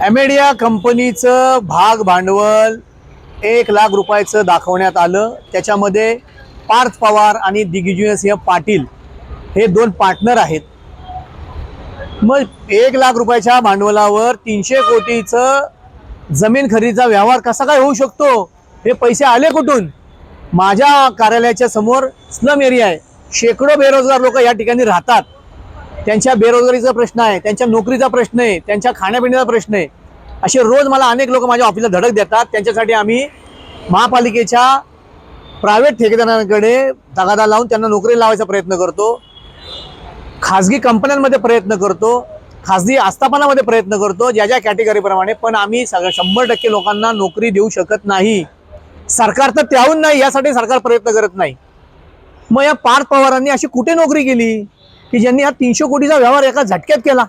ॲमेडिया कंपनीचं भाग भांडवल एक लाख रुपयाचं दाखवण्यात आलं. त्याच्यामध्ये पार्थ पवार आणि दिग्विजय सिंह पाटील हे दोन पार्टनर आहेत. मग एक लाख रुपयाच्या भांडवलावर तीनशे कोटीचं जमीन खरेदीचा व्यवहार कसा काय होऊ शकतो? हे पैसे आले कुठून? माझ्या कार्यालयाच्या समोर स्लम एरिया आहे. शेकडो बेरोजगार लोक या ठिकाणी राहतात. त्यांच्या बेरोजगारीचा प्रश्न आहे त्यांच्या नोकरीचा प्रश्न आहे त्यांच्या खाण्यापिण्याचा प्रश्न आहे. असे रोज मला अनेक लोक माझ्या ऑफिसला धडक देतात. त्यांच्यासाठी आम्ही महापालिकेच्या प्रायव्हेट ठेकेदारांकडे तगादा लावून त्यांना नोकरी लावायचा प्रयत्न करतो. खाजगी कंपन्यांमध्ये प्रयत्न करतो. खाजगी आस्थापनामध्ये प्रयत्न करतो ज्या ज्या कॅटेगरीप्रमाणे पण आम्ही सगळ्या शंभर टक्के लोकांना नोकरी देऊ शकत नाही. सरकार तर त्याहून नाही यासाठी सरकार प्रयत्न करत नाही. मग या पार्थ पवारांनी अशी कुठे नोकरी केली? की ज्यांनी हा तीनशे कोटीचा व्यवहार एका झटक्यात केला.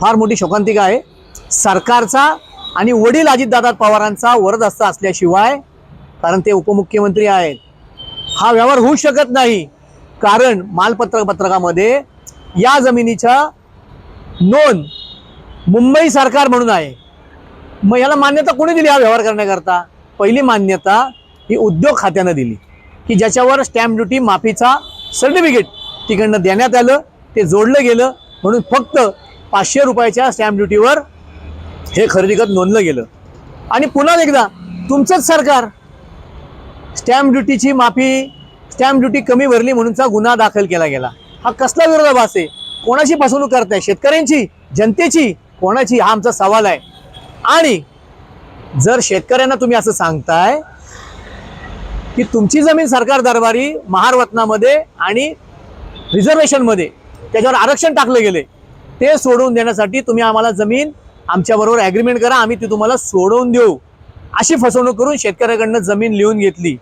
फार मोठी शोकांतिका आहे. सरकारचा आणि वडील अजितदादा पवारांचा वरदस्ता असल्याशिवाय कारण ते उपमुख्यमंत्री आहेत हा व्यवहार होऊ शकत नाही. कारण मालपत्रक पत्रकामध्ये या जमिनीच्या नोंद मुंबई सरकार म्हणून आहे. मग याला मान्यता कोणी दिली हा व्यवहार करण्याकरता? पहिली मान्यता ही उद्योग खात्यानं दिली की ज्याच्यावर स्टॅम्प ड्युटी माफीचा सर्टिफिकेट तिकडनं देण्यात आलं ते जोडलं गेलं म्हणून फक्त पाचशे रुपयाच्या स्टॅम्प ड्युटीवर हे खरेदी खत नोंदलं गेलं. आणि पुन्हा एकदा तुमचंच सरकार स्टॅम्प ड्युटीची माफी स्टॅम्प ड्युटी कमी भरली म्हणूनचा गुन्हा दाखल केला गेला. हा कसला विरोधाभास आहे? कोणाची फसवणूक करताय? शेतकऱ्यांची? जनतेची? कोणाची? हा आमचा सवाल आहे. आणि जर शेतकऱ्यांना तुम्ही असं सांगताय की तुमची जमीन सरकार दरबारी महारवतनामध्ये आणि रिझर्वेशनमध्ये त्याच्यावर आरक्षण टाकलं गेले. ते सोडवून देण्यासाठी तुम्ही आम्हाला जमीन आमच्याबरोबर ॲग्रीमेंट करा आम्ही ती तुम्हाला सोडवून देऊ. अशी फसवणूक करून शेतकऱ्याकडनं जमीन लिहून घेतली.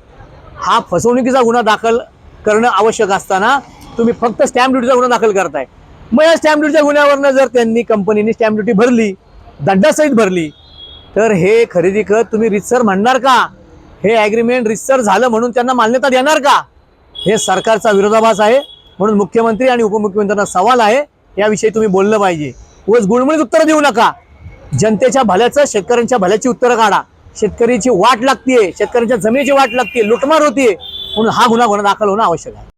हा फसवणुकीचा गुन्हा दाखल करणं आवश्यक असताना तुम्ही फक्त स्टॅम्प ड्युटीचा गुन्हा दाखल करताय. मग या स्टॅम्प ड्युटीच्या गुन्ह्यावरनं जर त्यांनी कंपनीने स्टॅम्प ड्युटी भरली दंडासहित भरली तर हे खरेदी खत तुम्ही रितसर म्हणणार का? हे ॲग्रीमेंट रितसर झालं म्हणून त्यांना मान्यता देणार का? हे सरकारचा विरोधाभास आहे. म्हणून मुख्यमंत्री आणि उपमुख्यमंत्र्यांना सवाल आहे याविषयी तुम्ही बोललं पाहिजे. उगाच गुळमुळीत उत्तरं देऊ नका. जनतेच्या भल्याचं शेतकऱ्यांच्या भल्याची उत्तरं काढा. शेतकरीची वाट लागतीये शेतकऱ्यांच्या जमिनीची वाट लागते लुटमार होतीये. म्हणून हा गुन्हा गुन्हा दाखल होणं आवश्यक आहे.